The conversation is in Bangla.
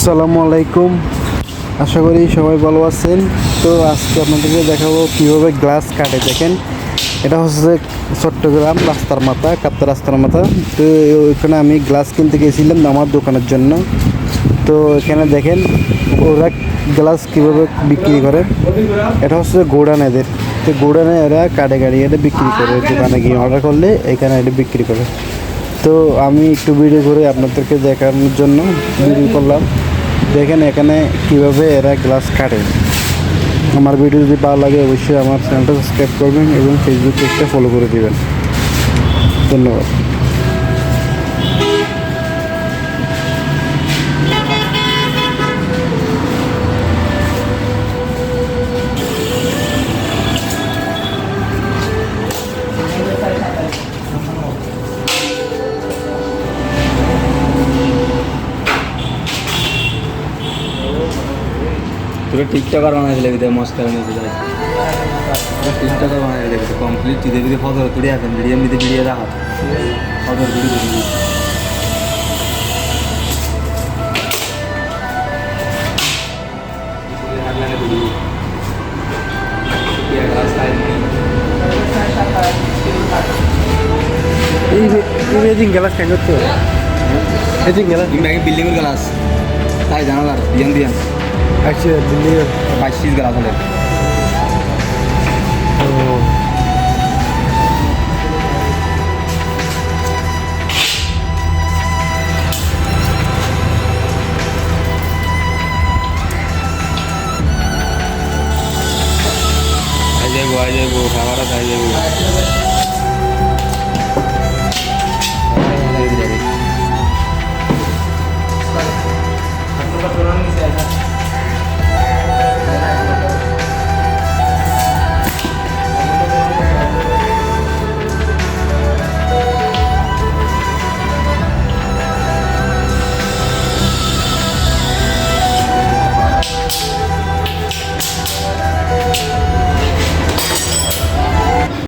আসসালামু আলাইকুম। আশা করি সবাই ভালো আছেন। তো আজকে আপনাদেরকে দেখাবো কীভাবে গ্লাস কাটে, দেখেন। এটা হচ্ছে চট্টগ্রাম রাস্তার মাথা, কাপ্তা রাস্তার মাথা। তো ওইখানে আমি গ্লাস কিনতে গেছিলাম আমার দোকানের জন্য। তো এখানে দেখেন, ওরা গ্লাস কীভাবে বিক্রি করে। এটা হচ্ছে গোডান এদের তো গোডানে এরা কাটে গাড়ি, এটা বিক্রি করে। দোকানে গিয়ে অর্ডার করলে এখানে এটা বিক্রি করে। তো আমি একটু ভিডিও করে আপনাদেরকে দেখানোর জন্য ভিডিও করলাম। দেখেন এখানে কীভাবে এরা গ্লাস কাটে। আমার ভিডিও যদি ভালো লাগে অবশ্যই আমার চ্যানেলটা সাবস্ক্রাইব করবেন এবং ফেসবুক পেজটা ফলো করে দেবেন। ধন্যবাদ। তোরা টিকটকার বানাইছিলে নিতে যাই টিকটকার বানাইছিলে বিদে কমপ্লিট চিদে বিদে ফটো তুলি আছেন ভিডিও নিতে ভিডিও দেখা ফটো এই গ্লাস বিল্ডিং গ্লাস তাই জানালার, দিয়ান দিয়ান। আচ্ছা দিল্লি বাইশ পিস গ্লাস হলে আই যাইব আই যাইব খাবার আই যাইব